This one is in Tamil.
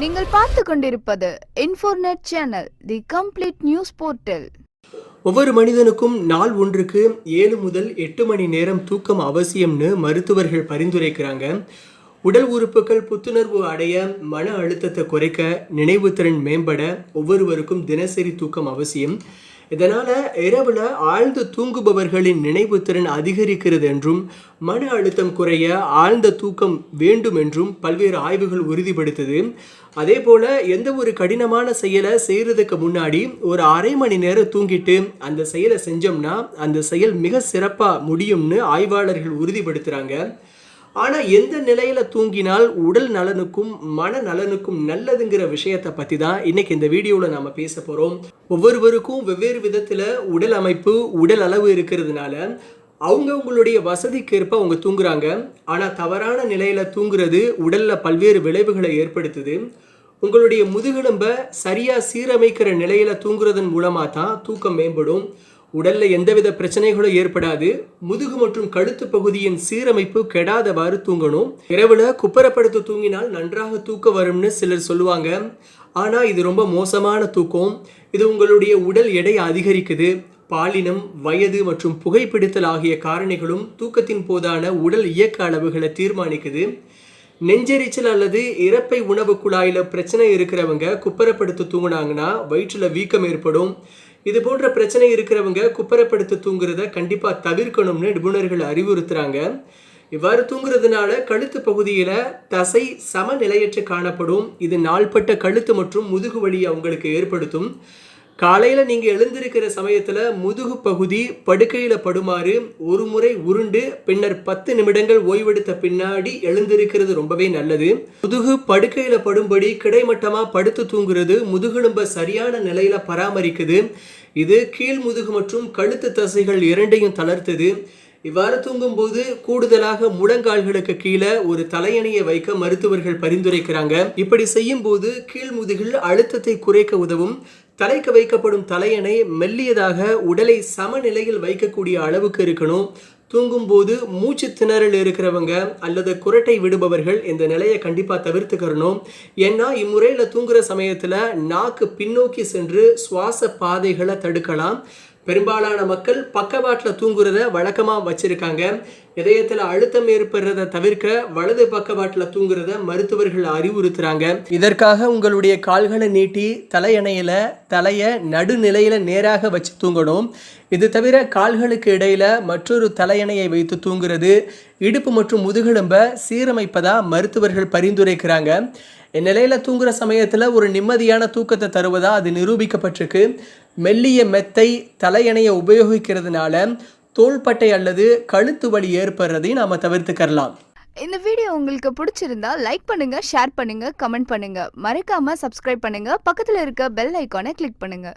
நீங்கள் பார்த்து கொண்டிருப்பது Infornet channel the complete news portal ஒவ்வொரு மனிதனுக்கும் நாள் ஒன்றுக்கு ஏழு முதல் எட்டு மணி நேரம் தூக்கம் அவசியம்னு மருத்துவர்கள் பரிந்துரைக்கிறாங்க. உடல் உறுப்புகள் புத்துணர்வு அடைய மன அழுத்தத்தை குறைக்க நினைவுத்திறன் மேம்பட ஒவ்வொருவருக்கும் தினசரி தூக்கம் அவசியம். இதனால் இரவில் ஆழ்ந்து தூங்குபவர்களின் நினைவுத்திறன் அதிகரிக்கிறது என்றும் மன அழுத்தம் குறைய ஆழ்ந்த தூக்கம் வேண்டும் என்றும் பல்வேறு ஆய்வுகள் உறுதிப்படுத்துது. அதே போல் எந்த ஒரு கடினமான செயலை செய்கிறதுக்கு முன்னாடி ஒரு அரை மணி நேரம் தூங்கிட்டு அந்த செயலை செஞ்சோம்னா அந்த செயல் மிக சிறப்பாக முடியும்னு ஆய்வாளர்கள் உறுதிப்படுத்துகிறாங்க ஆனால் எந்த நிலையில் தூங்கினால் உடல் நலனுக்கும் மன நலனுக்கும் நல்லதுங்கிற விஷயத்தை பற்றி தான் இன்னைக்கு இந்த வீடியோவில் நாம் பேச போகிறோம் ஒவ்வொருவருக்கும் வெவ்வேறு விதத்தில் உடல் அமைப்பு உடல் அளவு இருக்கிறதுனால அவங்க உங்களுடைய வசதிக்கேற்ப அவங்க தூங்குறாங்க. ஆனால் தவறான நிலையில் தூங்குறது உடலில் பல்வேறு விளைவுகளை ஏற்படுத்துது. உங்களுடைய முதுகெலும்பை சரியாக சீரமைக்கிற நிலையில் தூங்குறதன் மூலமாக தான் தூக்கம் மேம்படும். உடல்ல எந்தவித பிரச்சனைகளும் ஏற்படாது. முதுகு மற்றும் கழுத்து பகுதியின் சீரமைப்பு கெடாதவாறு தூங்கணும். இரவுல குப்பரப்படுத்து தூங்கினால் நன்றாக தூக்க வரும்னு சிலர் சொல்லுவாங்க. ஆனா இது ரொம்ப மோசமான தூக்கம். இது உங்களுடைய உடல் எடை அதிகரிக்குது. பாலினம் வயது மற்றும் புகைப்பிடித்தல் ஆகிய காரணிகளும் தூக்கத்தின் போதான உடல் இயக்க அளவுகளை தீர்மானிக்குது. நெஞ்செரிச்சல் அல்லது இறப்பை உணவு குழாயில் பிரச்சனை இருக்கிறவங்க குப்பரப்படுத்து தூங்கினாங்கன்னா வயிற்றில் வீக்கம் ஏற்படும். இது போன்ற பிரச்சனை இருக்கிறவங்க குப்பரப்படுத்து தூங்குறத கண்டிப்பாக தவிர்க்கணும்னு நிபுணர்கள் அறிவுறுத்துறாங்க. இவ்வாறு தூங்குறதுனால கழுத்து பகுதியில் தசை சமநிலையற்று காணப்படும். இது நாள்பட்ட கழுத்து மற்றும் முதுகு வலியை அவங்களுக்கு ஏற்படுத்தும். காலையில் நீங்கள் எழுந்திருக்கிற சமயத்தில் முதுகு பகுதி படுக்கையில் படுமாறு ஒரு முறை உருண்டு பின்னர் பத்து நிமிடங்கள் ஓய்வெடுத்த பின்னாடி எழுந்திருக்கிறது ரொம்பவே நல்லது. முதுகு படுக்கையில் படும்படி கிடைமட்டமாக படுத்து தூங்குறது முதுகெலும்பை சரியான நிலையில் பராமரிக்குது. இது கீழ் முதுகு மற்றும் கழுத்து தசைகள் இரண்டையும் தளர்த்துது. இவ்வாறு தூங்கும்போது கூடுதலாக முழங்கால்களுக்கு கீழே ஒரு தலையணையை வைக்க மருத்துவர்கள் பரிந்துரைக்கிறாங்க. இப்படி செய்யும் போது கீழ் முதுகில் அழுத்தத்தை குறைக்க உதவும். தலைக்கு வைக்கப்படும் தலையணை மெல்லியதாக உடலை சமநிலையில் வைக்கக்கூடிய அளவுக்கு இருக்கணும். தூங்கும்போது மூச்சு திணறல் இருக்கிறவங்க அல்லது குரட்டை விடுபவர்கள் இந்த நிலையை கண்டிப்பாக தவிர்த்துக்கிறணும். ஏன்னா இம்முறையில் தூங்குகிற சமயத்தில் நாக்கு பின்னோக்கி சென்று சுவாச பாதைகளை தடுக்கலாம். பெரும்பாலான மக்கள் பக்கவாட்டில் தூங்குறத வழக்கமாக வச்சுருக்காங்க. இதயத்தில் அழுத்தம் ஏற்படுறத தவிர்க்க வலது பக்கவாட்டில் தூங்குறத மருத்துவர்கள் அறிவுறுத்துறாங்க. இதற்காக உங்களுடைய கால்களை நீட்டி தலையணையில் தலையை நடுநிலையில் நேராக வச்சு தூங்கணும். இது தவிர கால்களுக்கு இடையில் மற்றொரு தலையணையை வைத்து தூங்குறது இடுப்பு மற்றும் முதுகெலும்பை சீரமைப்பதாக மருத்துவர்கள் பரிந்துரைக்கிறாங்க. இந்நிலையில் தூங்குகிற சமயத்தில் ஒரு நிம்மதியான தூக்கத்தை தருவதாக அது நிரூபிக்கப்பட்டிருக்கு. மெல்லிய மெத்தை தலையணையை உபயோகிக்கிறதுனால தோள்பட்டை அல்லது கழுத்து வலி ஏற்படுறதையும் நாம் தவிர்த்துக்கரலாம். இந்த வீடியோ உங்களுக்கு பிடிச்சிருந்தா லைக் பண்ணுங்க ஷேர் பண்ணுங்க கமெண்ட் பண்ணுங்க. மறக்காம சப்ஸ்கிரைப் பண்ணுங்க. பக்கத்தில் இருக்க பெல் ஐக்கானை கிளிக் பண்ணுங்க.